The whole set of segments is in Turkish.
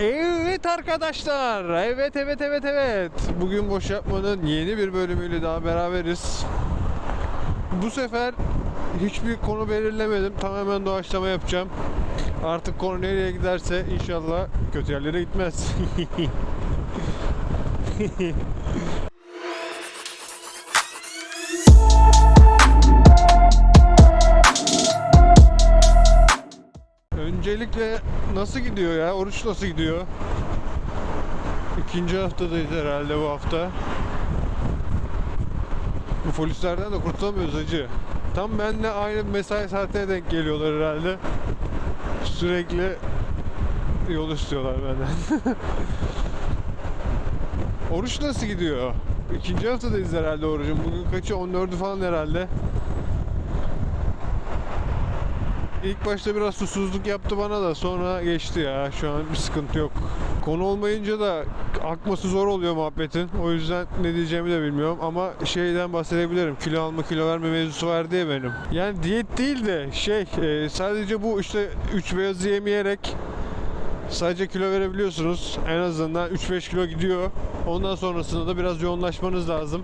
Evet arkadaşlar. Evet evet evet evet. Bugün boş yapmanın yeni bir bölümüyle daha beraberiz. Bu sefer hiçbir konu belirlemedim. Tamamen doğaçlama yapacağım. Artık konu nereye giderse inşallah kötü yerlere gitmez. Öncelikle nasıl gidiyor ya? Oruç nasıl gidiyor? İkinci haftadayız herhalde bu hafta. Bu polislerden de kurtulamıyoruz acı. Tam benimle aynı mesai saatine denk geliyorlar herhalde. Sürekli yol istiyorlar benden. Oruç nasıl gidiyor? İkinci haftadayız herhalde orucun. Bugün kaçı? 14'ü falan herhalde. İlk başta biraz susuzluk yaptı bana da sonra geçti ya. Şu an bir sıkıntı yok. Konu olmayınca da akması zor oluyor muhabbetin. O yüzden ne diyeceğimi de bilmiyorum ama şeyden bahsedebilirim. Kilo alma kilo verme mevzusu var diye benim. Yani diyet değil de şey e, sadece bu işte 3 beyazı yemeyerek sadece kilo verebiliyorsunuz. En azından 3-5 kilo gidiyor. Ondan sonrasında da biraz yoğunlaşmanız lazım.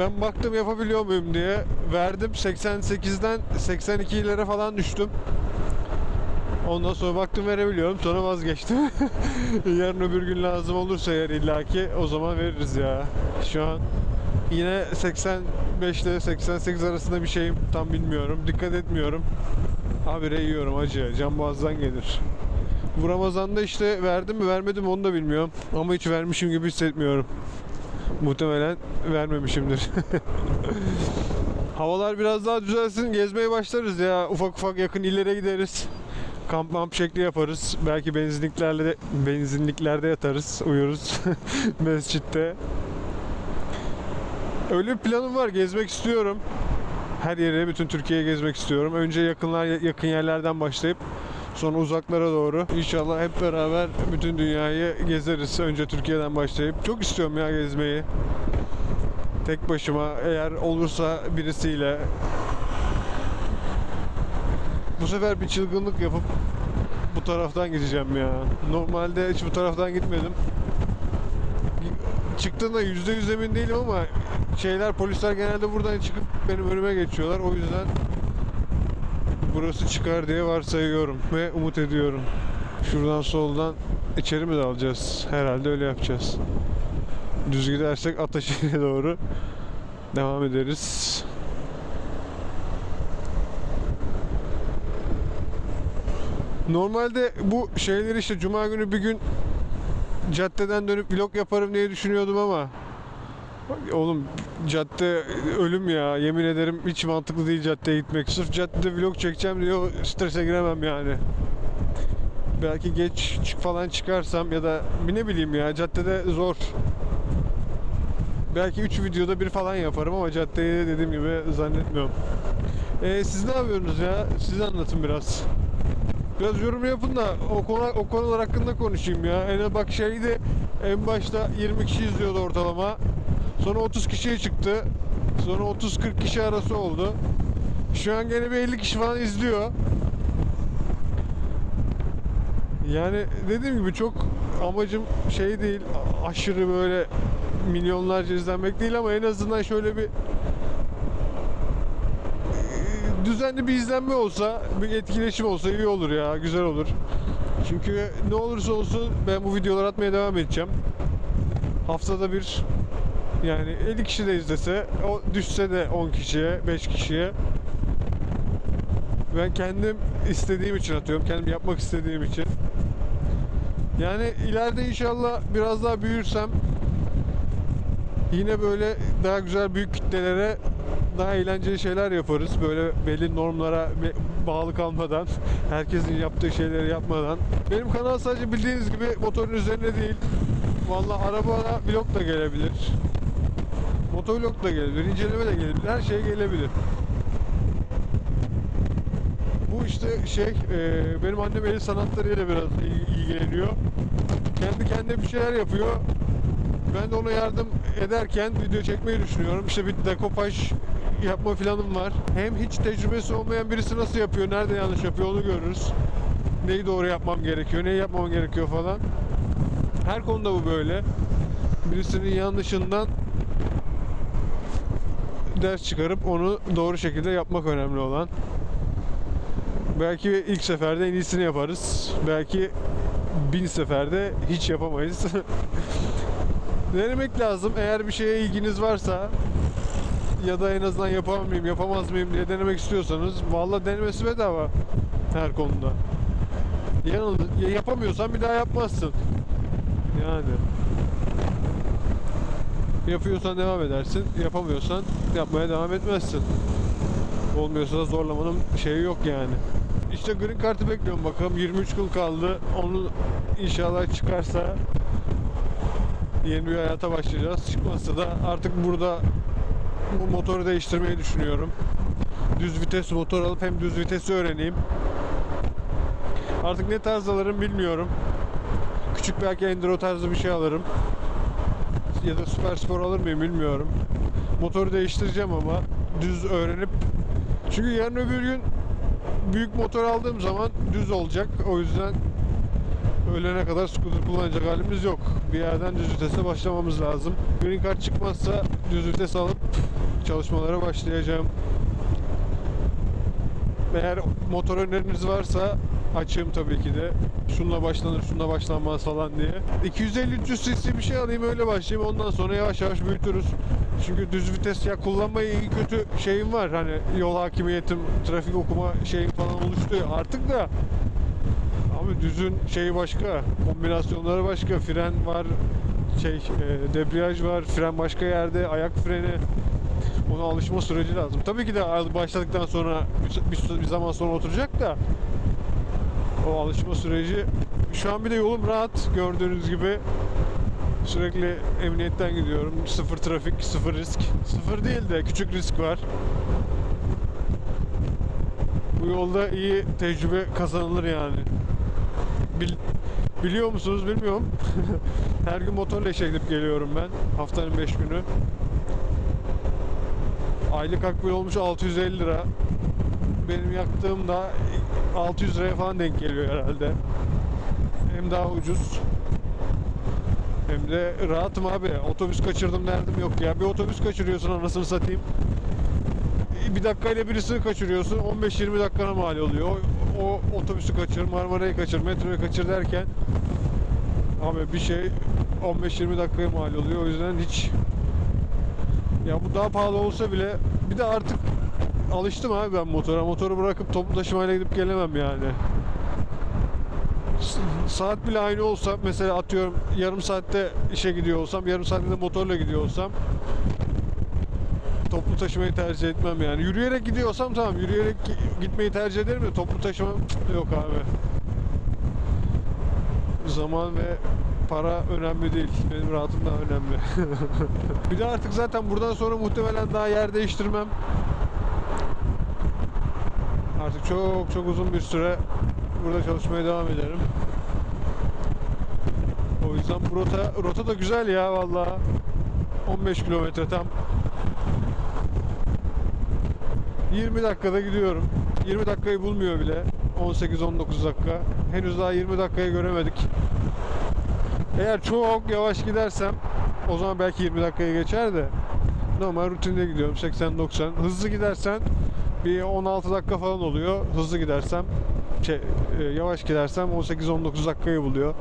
Ben baktım yapabiliyor muyum diye verdim 88'den 82'lere falan düştüm. Ondan sonra baktım verebiliyorum sonra vazgeçtim. Yarın öbür gün lazım olursa eğer illaki o zaman veririz ya. Şu an yine 85 ile 88 arasında bir şeyim tam bilmiyorum. Dikkat etmiyorum. Habire yiyorum acı. Can boğazdan gelir. Bu Ramazan'da işte verdim mi vermedim onu da bilmiyorum. Ama hiç vermişim gibi hissetmiyorum. Muhtemelen vermemişimdir. Havalar biraz daha düzelsin gezmeye başlarız ya. Ufak ufak yakın illere gideriz. Kamp mamp şekli yaparız. Belki benzinliklerle de, benzinliklerde yatarız, uyuruz mescitte. Öyle bir planım var. Gezmek istiyorum. Her yere, bütün Türkiye'yi gezmek istiyorum. Önce yakınlar yakın yerlerden başlayıp sonra uzaklara doğru. İnşallah hep beraber bütün dünyayı gezeriz. Önce Türkiye'den başlayıp. Çok istiyorum ya gezmeyi. Tek başıma eğer olursa birisiyle. Bu sefer bir çılgınlık yapıp bu taraftan gideceğim ya. Normalde hiç bu taraftan gitmedim. Çıktığında yüzde yüz emin değilim ama şeyler polisler genelde buradan çıkıp benim önüme geçiyorlar. O yüzden burası çıkar diye varsayıyorum ve umut ediyorum. Şuradan soldan içeri mi dalacağız? Herhalde öyle yapacağız. Düz gidersek Ataşehir'e doğru devam ederiz. Normalde bu şeyleri işte cuma günü bir gün caddeden dönüp vlog yaparım diye düşünüyordum ama Oğlum cadde ölüm ya. Yemin ederim hiç mantıklı değil caddeye gitmek. Sırf caddede vlog çekeceğim diye o strese giremem yani. Belki geç falan çıkarsam ya da ne bileyim ya caddede zor. Belki 3 videoda bir falan yaparım ama caddeyi dediğim gibi zannetmiyorum. Ee, siz ne yapıyorsunuz ya? Siz anlatın biraz. Biraz yorum yapın da o konu o konular hakkında konuşayım ya. En bak şeydi en başta 20 kişi izliyordu ortalama. Sonra 30 kişiye çıktı. Sonra 30-40 kişi arası oldu. Şu an gene bir 50 kişi falan izliyor. Yani dediğim gibi çok amacım şey değil aşırı böyle milyonlarca izlenmek değil ama en azından şöyle bir düzenli bir izlenme olsa, bir etkileşim olsa iyi olur ya, güzel olur. Çünkü ne olursa olsun ben bu videoları atmaya devam edeceğim. Haftada bir yani 50 kişi de izlese, o düşse de 10 kişiye, 5 kişiye. Ben kendim istediğim için atıyorum, kendim yapmak istediğim için. Yani ileride inşallah biraz daha büyürsem yine böyle daha güzel büyük kitlelere daha eğlenceli şeyler yaparız. Böyle belli normlara bağlı kalmadan, herkesin yaptığı şeyleri yapmadan. Benim kanal sadece bildiğiniz gibi motorun üzerine değil. Vallahi arabada vlog da gelebilir. Motovlog da gelebilir, inceleme de gelebilir, her şey gelebilir. Bu işte şey, e, benim annem el sanatlarıyla biraz ilgileniyor. Kendi kendine bir şeyler yapıyor. Ben de ona yardım ederken video çekmeyi düşünüyorum. İşte bir dekopaj yapma planım var. Hem hiç tecrübesi olmayan birisi nasıl yapıyor, nerede yanlış yapıyor onu görürüz. neyi doğru yapmam gerekiyor, neyi yapmam gerekiyor falan. Her konuda bu böyle. Birisinin yanlışından ders çıkarıp onu doğru şekilde yapmak önemli olan. Belki ilk seferde en iyisini yaparız. Belki bin seferde hiç yapamayız. Denemek lazım. Eğer bir şeye ilginiz varsa ya da en azından yapar mıyım, yapamaz mıyım diye denemek istiyorsanız valla denemesi bedava her konuda. Yanıl, ya yapamıyorsan bir daha yapmazsın. Yani. Yapıyorsan devam edersin, yapamıyorsan yapmaya devam etmezsin. Olmuyorsa da zorlamanın şeyi yok yani. İşte green kartı bekliyorum bakalım 23 yıl kaldı. Onu inşallah çıkarsa yeni bir hayata başlayacağız. Çıkmazsa da artık burada bu motoru değiştirmeyi düşünüyorum. Düz vites motor alıp hem düz vitesi öğreneyim. Artık ne tarz alırım bilmiyorum. Küçük belki enduro tarzı bir şey alırım. Ya da süper spor alır mıyım bilmiyorum. Motoru değiştireceğim ama düz öğrenip çünkü yarın öbür gün büyük motor aldığım zaman düz olacak. O yüzden ölene kadar scooter kullanacak halimiz yok. Bir yerden düz vitese başlamamız lazım. Green card çıkmazsa düz vites alıp çalışmalara başlayacağım. Eğer motor öneriniz varsa açığım tabii ki de. Şunla başlanır, şunla başlanmaz falan diye. 250-300 cc bir şey alayım öyle başlayayım. Ondan sonra yavaş yavaş büyütürüz. Çünkü düz vites ya kullanmayı iyi kötü şeyim var. Hani yol hakimiyetim, trafik okuma şeyim falan oluştu. Artık da Abi düzün şeyi başka, kombinasyonları başka, fren var, şey e, debriyaj var, fren başka yerde, ayak freni. Ona alışma süreci lazım. Tabii ki de başladıktan sonra bir, bir, bir zaman sonra oturacak da o alışma süreci şu an bir de yolum rahat gördüğünüz gibi sürekli emniyetten gidiyorum. Sıfır trafik, sıfır risk. Sıfır değil de küçük risk var. Bu yolda iyi tecrübe kazanılır yani. Bil- biliyor musunuz bilmiyorum. Her gün motorla işe gidip geliyorum ben. Haftanın 5 günü. Aylık akbil olmuş 650 lira. Benim yaktığım da 600 liraya falan denk geliyor herhalde. Hem daha ucuz. Hem de rahatım abi. Otobüs kaçırdım derdim yok ya. Bir otobüs kaçırıyorsun anasını satayım. Bir dakikayla birisini kaçırıyorsun. 15-20 dakikana mal oluyor. O, o otobüsü kaçır, Marmara'yı kaçır, metroyu kaçır derken abi bir şey 15-20 dakikaya mal oluyor. O yüzden hiç ya bu daha pahalı olsa bile bir de artık alıştım abi ben motora. Motoru bırakıp toplu taşımayla gidip gelemem yani. Saat bile aynı olsa mesela atıyorum yarım saatte işe gidiyor olsam yarım saatte de motorla gidiyor olsam toplu taşımayı tercih etmem yani. Yürüyerek gidiyorsam tamam yürüyerek gi- gitmeyi tercih ederim de toplu taşıma yok abi. Zaman ve para önemli değil. Benim rahatım daha önemli. bir de artık zaten buradan sonra muhtemelen daha yer değiştirmem. Artık çok çok uzun bir süre burada çalışmaya devam ederim. O yüzden bu rota, rota da güzel ya valla. 15 kilometre tam. 20 dakikada gidiyorum. 20 dakikayı bulmuyor bile. 18-19 dakika. Henüz daha 20 dakikayı göremedik. Eğer çok yavaş gidersem o zaman belki 20 dakikayı geçer de normal rutinde gidiyorum 80-90. Hızlı gidersen bir 16 dakika falan oluyor. Hızlı gidersem şey, e, yavaş gidersem 18-19 dakikayı buluyor.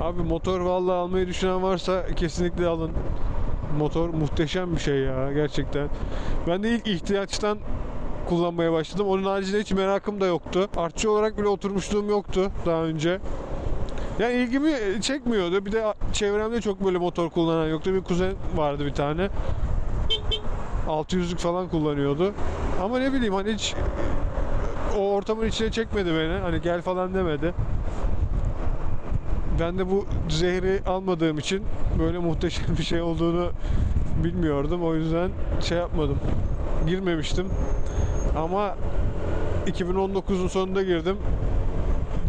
Abi motor vallahi almayı düşünen varsa kesinlikle alın. Motor muhteşem bir şey ya gerçekten. Ben de ilk ihtiyaçtan kullanmaya başladım. Onun haricinde hiç merakım da yoktu. Artçı olarak bile oturmuşluğum yoktu daha önce. Yani ilgimi çekmiyordu. Bir de çevremde çok böyle motor kullanan yoktu. Bir kuzen vardı bir tane. 600'lük falan kullanıyordu. Ama ne bileyim hani hiç o ortamın içine çekmedi beni. Hani gel falan demedi. Ben de bu zehri almadığım için böyle muhteşem bir şey olduğunu bilmiyordum. O yüzden şey yapmadım. Girmemiştim. Ama 2019'un sonunda girdim.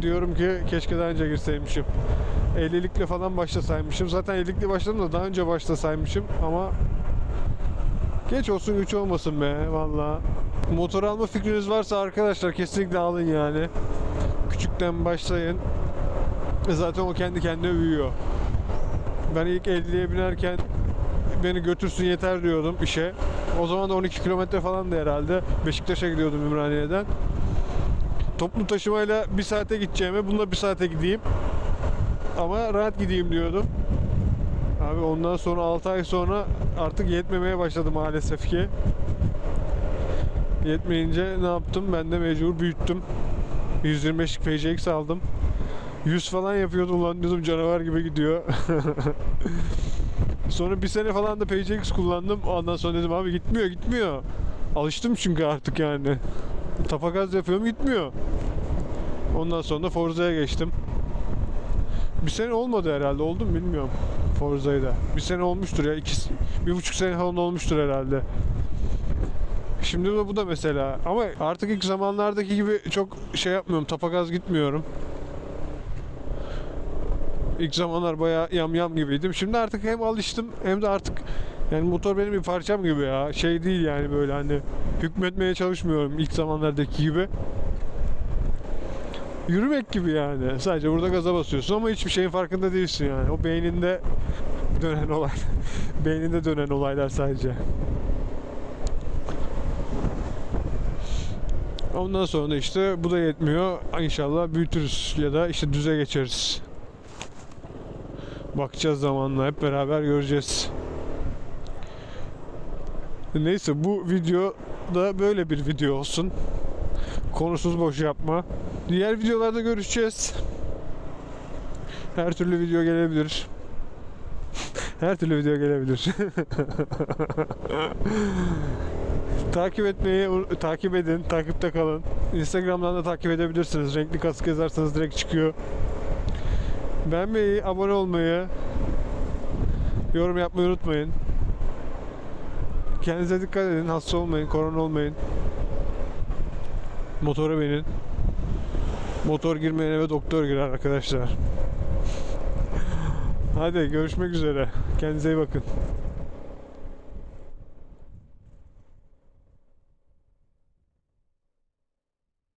Diyorum ki keşke daha önce girseymişim. 50'likle falan başlasaymışım. Zaten 50'likle başladım da daha önce başlasaymışım ama geç olsun güç olmasın be valla. Motor alma fikriniz varsa arkadaşlar kesinlikle alın yani. Küçükten başlayın. Zaten o kendi kendine büyüyor. Ben ilk 50'ye binerken beni götürsün yeter diyordum işe. O zaman da 12 kilometre falan da herhalde. Beşiktaş'a gidiyordum Ümraniye'den. Toplu taşımayla bir saate gideceğime bununla bir saate gideyim. Ama rahat gideyim diyordum. Abi ondan sonra 6 ay sonra artık yetmemeye başladı maalesef ki. Yetmeyince ne yaptım? Ben de mecbur büyüttüm. 125 PCX aldım. 100 falan yapıyordu ulan diyordum canavar gibi gidiyor. sonra bir sene falan da PCX kullandım. Ondan sonra dedim abi gitmiyor gitmiyor. Alıştım çünkü artık yani. Tapagaz yapıyorum gitmiyor. Ondan sonra Forza'ya geçtim. Bir sene olmadı herhalde. Oldu mu bilmiyorum. Forza'yı da. Bir sene olmuştur ya. İki, bir buçuk sene falan olmuştur herhalde. Şimdi de bu da mesela. Ama artık ilk zamanlardaki gibi çok şey yapmıyorum. Tapagaz gitmiyorum. İlk zamanlar bayağı yam yam gibiydim. Şimdi artık hem alıştım hem de artık yani motor benim bir parçam gibi ya. Şey değil yani böyle hani hükmetmeye çalışmıyorum ilk zamanlardaki gibi. Yürümek gibi yani. Sadece burada gaza basıyorsun ama hiçbir şeyin farkında değilsin yani. O beyninde dönen olay. beyninde dönen olaylar sadece. Ondan sonra da işte bu da yetmiyor. İnşallah büyütürüz ya da işte düze geçeriz. Bakacağız zamanla hep beraber göreceğiz. Neyse bu video da böyle bir video olsun. Konusuz boş yapma. Diğer videolarda görüşeceğiz. Her türlü video gelebilir. Her türlü video gelebilir. takip etmeyi takip edin, takipte kalın. Instagram'dan da takip edebilirsiniz. Renkli kask yazarsanız direkt çıkıyor. Beğenmeyi, abone olmayı, yorum yapmayı unutmayın. Kendinize dikkat edin. Hasta olmayın, korona olmayın. Motora binin. Motor girmeyen eve doktor girer arkadaşlar. Hadi görüşmek üzere. Kendinize iyi bakın.